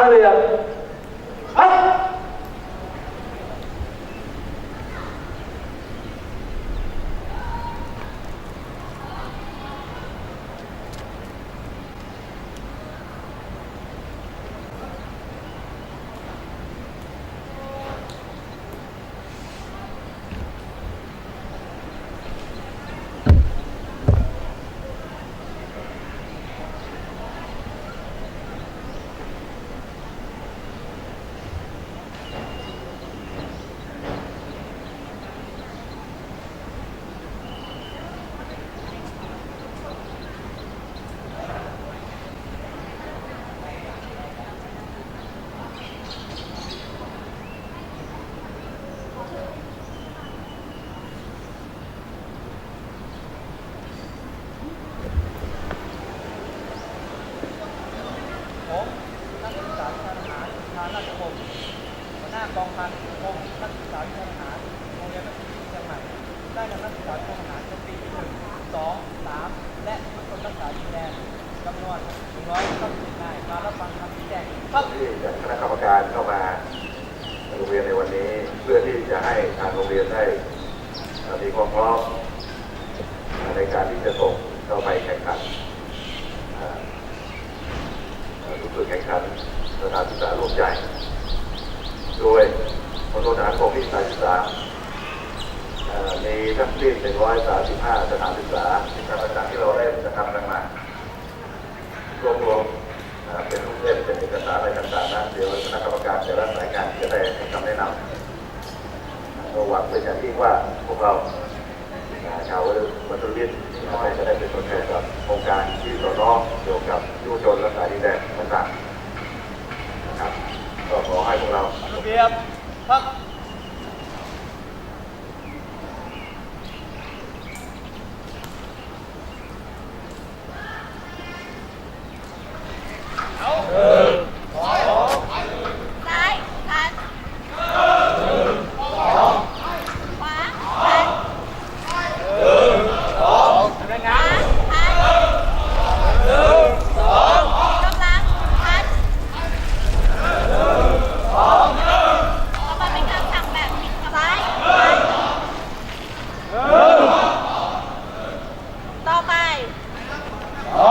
കാണുകയാണ് ารทานราชวงศ์หัวหน้ากองพันพงศ์นักศึกษาวิชาทหารโรงเรียนมัธยมเชียงใหม่ได้นำนักศึกษาวิชาทหารชั้นปีที่หนึ่งสองสามและทุกคนรักษาดินแดนจำนวนหนึ่งร้อยเก้าสิบนายมารับฟังคำชี้แจงครับที่จากคณะกรรมการเข้ามาโรงเรียนในวันนี้เพื่อที่จะให้ทางโรงเรียนได้มีความพร้อมในการที่จะส่งเข้าไปแข่งขันเอ่อเอ่อฝึกแข่งขันสถานศึกษารวมใจ โดยมณฑลทหารบกที่การศึกษาเอ่อมีทั้ง สิ้น135 สถานศึกษาที่ทางต่างๆที่เราได้จะทำกันมารวบรวมเป็นรูปเล่มเป็นเอกสารอะไรต่างๆนั้นเดี๋ยวคณะกรรมการแต่ละสายงานจะได้ให้คำแนะนำเราหวังเป็นอย่างยิ่งว่าพวกเราชาววัตถุวิทย์น้อยจะได้เป็นตัวแทนกับโครงการที่ต่อน้องเกี่ยวกับยุวชนและสายดินแดนต่างๆนะครับก็ขอให้พวกเราระเบียบครั บ ซ้ายพันขวาพัน ทำงาน ขวาพันกำลังพันต่อมาเป็นคำสั่งแบบซ้ายพันต่อไปต่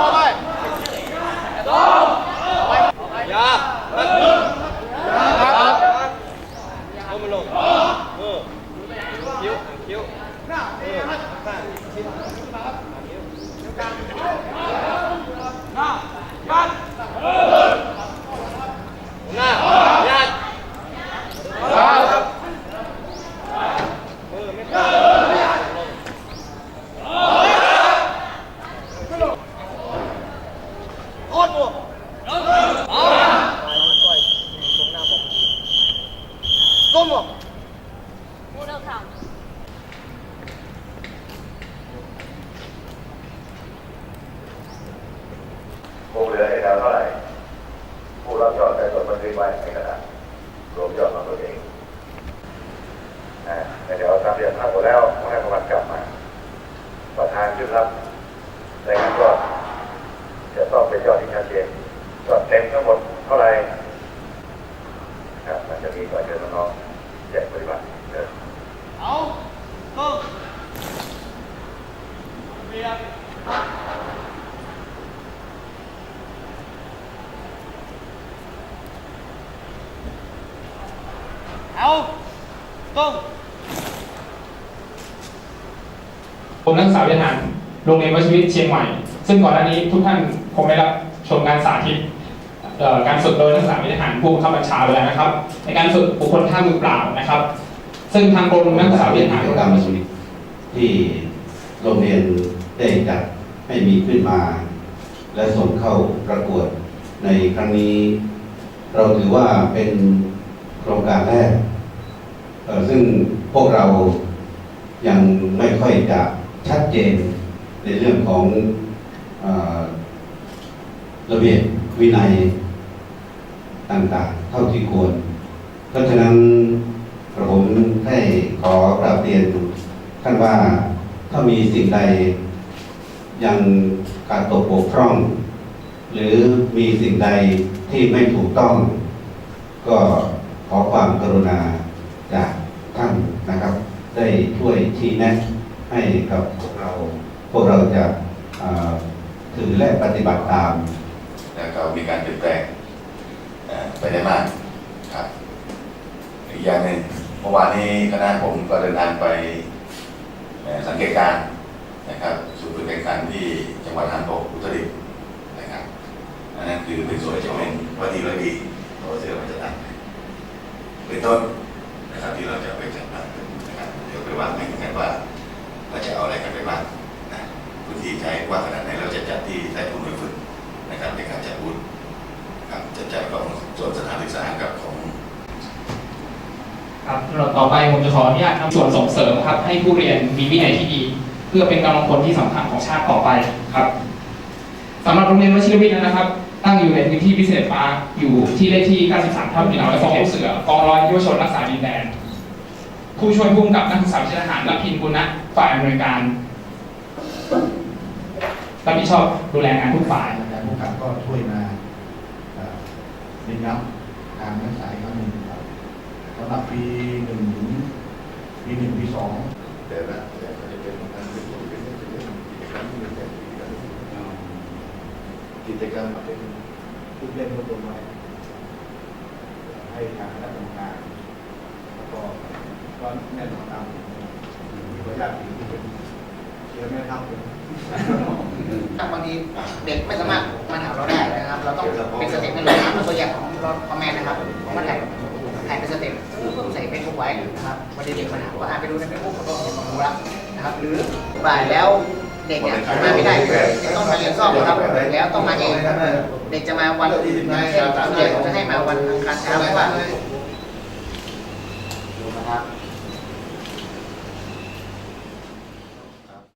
อไป ยาครับเอามาลงเออคิ้วคิ้วหน้าเออข้างชิ้นหน้ายันหน้ายันครับมือไม่ตาโอ้โห ¿Cómo? กูเลิกทำ คง เหลือให้เราเท่าไหร่ ผู้รับยอดแต่จดบันทึกไว้ในกระดาษรวมยอดของตัวเองอ่าแต่เดี๋ยวทำเรียนภาพหมดแล้วขอให้ประวัติกลับมา ประธานยึดรับรายงานยอดจะต้องเป็นยอดที่ชัดเจนยอดเต็มทั้งหมดเท่าไหร่ครับมันจะมีก่อนเชิญน้องๆแจกปฏิบัติเชิญ เอาตึ้งเบียบ เอาตึ้งผมนักศึกษาวิทยาหารโรงเรียนวชิวิทย์เชียงใหม่ ซึ่งก่อนหน้านี้ทุกท่านคงได้รับชมการสาธิตการฝึกโดยนักศึกษาวิทยาหารผู้บังคับบัญชาไปแล้วนะครับ ในการฝึกบุคคลท่ามือเปล่านะครับ ซึ่งทางกรมนักศึกษาวิทยาทหารกิจกรรมชีวิตที่โรงเรียนได้จัดให้มีขึ้นมา และส่งเข้าประกวดในครั้งนี้ เราถือว่าเป็นโครงการแรก ซึ่งพวกเรายังไม่ค่อยจะชัดเจนในเรื่องของอระเบียบวินัยต่างๆ เท่าที่ควร เพราะฉะนั้นผมให้ขอกราบเรียนท่านว่าถ้ามีสิ่งใดยังการตกบกพร่อง หรือมีสิ่งใดที่ไม่ถูกต้อง ก็ขอความกรุณา ท่านนะครับ ได้ช่วยชี้แนะให้กับพวกเราพวกเราจะถือและปฏิบัติตาม แล้วก็มีการเปลี่ยนแปลงไปได้มากครับอีกอย่างหนึ่งเมื่อวานนี้คณะผมก็เดินทางไปสังเกตการณ์นะครับศูนย์ฝึกแข่งขันที่จังหวัดหันโตอุตรดิตถ์นะครับอันนั้นคือเป็นส่วนจะเป็นวัตถุระดีตัวเสื้อมันจะตั้งเป็นต้น หญ่กว่าขนาดไหนเราจะจัดที่ใต้ทุนหน่วยฝึกนะครับในการจัดบูธครับจะจัดของส่วนสถานศึกษากับของครับต่อไปผมจะขออนุญาตนำส่วนส่งเสริมครับ ให้ผู้เรียนมีวินัยที่ดี เพื่อเป็นกำลังพลที่สำคัญของชาติต่อไปครับสำหรับโรงเรียนวชิรวิทย์นะครับ ตั้งอยู่ในพื้นที่พิเศษฟ้าอยู่ที่เลขที่ 93ทับ1 1 2เสือกองร้อยยุวชนรักษาดินแดนผู้ช่วยผู้กำกับนักศึกษาวิชาทหารและพินกุลนะฝ่ายอำนวยการ รับผิดชอบดูแลงานทุกฝ่ายอาจารย์ผู้กับก็ช่วยมาเอ่อเน้นย้ำการนักศึกษาอีกครั้งหนึ่งครับสำหรับปีหนึ่งถึงปีหนึ่งปีสองแต่ละแต่ก็จะเป็นการเป็นเป็นเป็นกิจกรรมที่เป็นกิจกรรมเป็นทุกเล่นก็ตัวไว้ให้ทางคณะกรรมการแล้วก็ก็แน่นอนตามผมมีขออนุญาตที่เป็นเชียร์แม่ทัพผม ครับบางทีเด็กไม่สามารถมาถามเราได้นะครับ เราต้องเป็นสเต็ปให้เลยครับตัวอย่างของรถคอมแมนนะครับผมมาถ่ายถ่ายเป็นสเต็ปใส่เฟซบุ๊กไว้นะครับวันเด็กมาถามว่าอ่านไปดูในเฟซบุ๊กเขาก็เห็นของรู้แล้วนะครับ หรือบ่ายแล้วเด็กเนี่ยมาไม่ได้จะต้องมาเรียนซ่อมนะครับแล้วต้องมาเองเด็กจะมาวันเช่นส่วนใหญ่ผมจะให้มาวันอังคารเช้าเพราะว่านะครับ